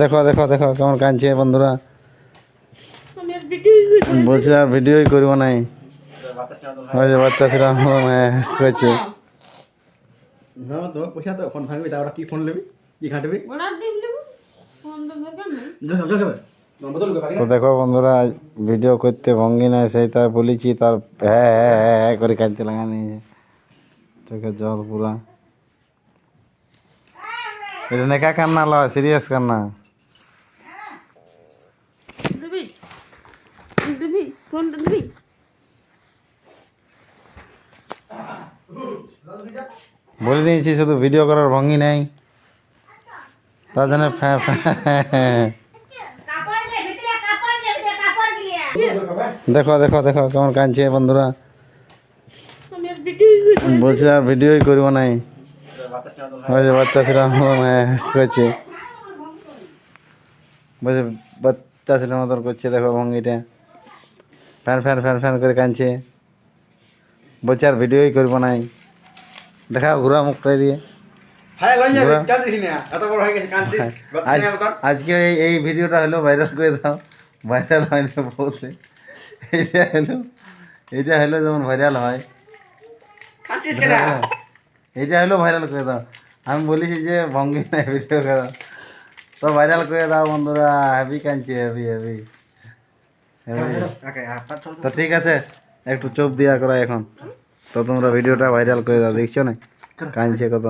দেখো দেখো দেখো কেমন কাঁদছে বন্ধুরা। আমি আর ভিডিও বলছি আর ভিডিওই করব নাই। ওই যে বাচ্চা ছিল হয়েছে হ্যাঁ তো দেখো বন্ধুরা ভিডিও করতে ভঙ্গি নাই সেই তার বলেছি তার হ্যাঁ হ্যাঁ হ্যাঁ হ্যাঁ করে কাঁদতে লাগা নিয়েছে চোখে জল পুরা। এটা নেকা কান্না লয় সিরিয়াস কান্না। দিবি? দিবি? ফোনটা দিবি? বলে দিয়েছি শুধু ভিডিও করার ভঙ্গি নেই। তার জন্য ফ্যা ফ্যা- দেখো দেখো দেখো কেমন কাঁদছে বন্ধুরা। বলছি আর ভিডিওই করব নাই। ওই যে বাচ্চা ছিল হয়েছে বলছে বাচ্চা ছিল মতন করছে দেখো ভঙ্গিটা। ফ্যান ফ্যান ফ্যান ফ্যান করে কাঁদছে। বলছে আর ভিডিওই করব নাই। দেখাও ঘুরা মুখটাই দিয়ে হ্যাঁ না? হয়ে আজকে এই ভিডিওটা হলো ভাইরাল করে দাও। ভাইরাল হয়নি বলতে। এইটা হলো এইটা হলো যেমন ভাইরাল হয়। এইটা হলো ভাইরাল করে দাও। আমি বলেছি যে ভঙ্গি নাই ভিডিও করো। তো ভাইরাল করে দাও বন্ধুরা হ্যাপি কাঁদছে হ্যাপি হ্যাপি তো ঠিক আছে একটু চোপ দিয়া করা এখন। তো তোমরা ভিডিওটা ভাইরাল করে দাও দেখছ না? কাঁদছে কত।